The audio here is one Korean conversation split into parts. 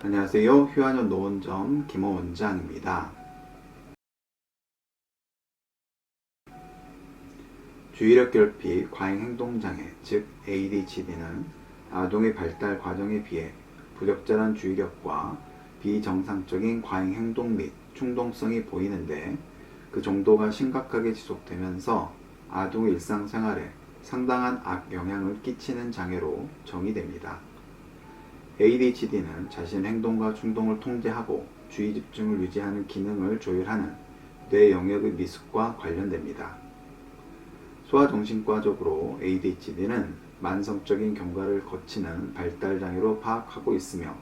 안녕하세요. 휴안현 노원점 김호 원장입니다. 주의력 결핍 과잉 행동장애 즉 ADHD는 아동의 발달 과정에 비해 부적절한 주의력과 비정상적인 과잉 행동 및 충동성이 보이는데 그 정도가 심각하게 지속되면서 아동의 일상생활에 상당한 악영향을 끼치는 장애로 정의됩니다. ADHD는 자신 행동과 충동을 통제하고 주의 집중을 유지하는 기능을 조율하는 뇌 영역의 미숙과 관련됩니다. 소아정신과적으로 ADHD는 만성적인 경과를 거치는 발달장애로 파악하고 있으며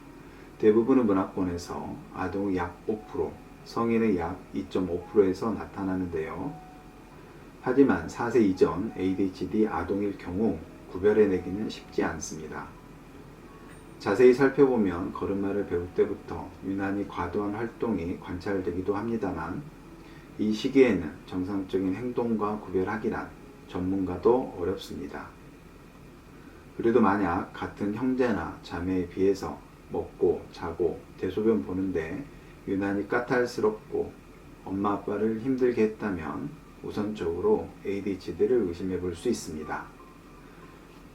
대부분의 문화권에서 아동의 약 5%, 성인의 약 2.5%에서 나타나는데요. 하지만 4세 이전 ADHD 아동일 경우 구별해내기는 쉽지 않습니다. 자세히 살펴보면 걸음마를 배울 때부터 유난히 과도한 활동이 관찰되기도 합니다만 이 시기에는 정상적인 행동과 구별하기란 전문가도 어렵습니다. 그래도 만약 같은 형제나 자매에 비해서 먹고 자고 대소변 보는데 유난히 까탈스럽고 엄마 아빠를 힘들게 했다면 우선적으로 ADHD를 의심해 볼 수 있습니다.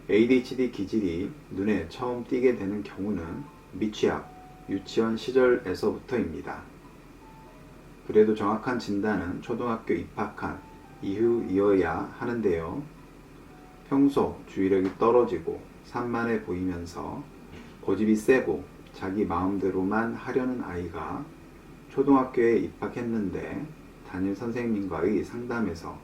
ADHD 기질이 눈에 처음 띄게 되는 경우는 미취학, 유치원 시절에서부터입니다. 그래도 정확한 진단은 초등학교 입학한 이후이어야 하는데요. 평소 주의력이 떨어지고 산만해 보이면서 고집이 세고 자기 마음대로만 하려는 아이가 초등학교에 입학했는데 담임 선생님과의 상담에서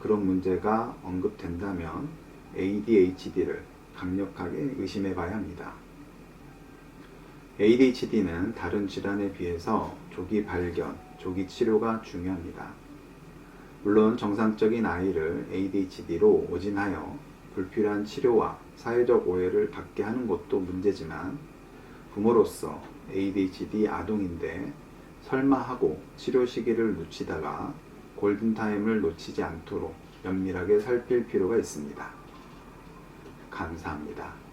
그런 문제가 언급된다면 ADHD를 강력하게 의심해 봐야 합니다. ADHD는 다른 질환에 비해서 조기 발견, 조기 치료가 중요합니다. 물론 정상적인 아이를 ADHD로 오진하여 불필요한 치료와 사회적 오해를 받게 하는 것도 문제지만 부모로서 ADHD 아동인데 설마 하고 치료 시기를 놓치다가 골든타임을 놓치지 않도록 면밀하게 살필 필요가 있습니다. 감사합니다.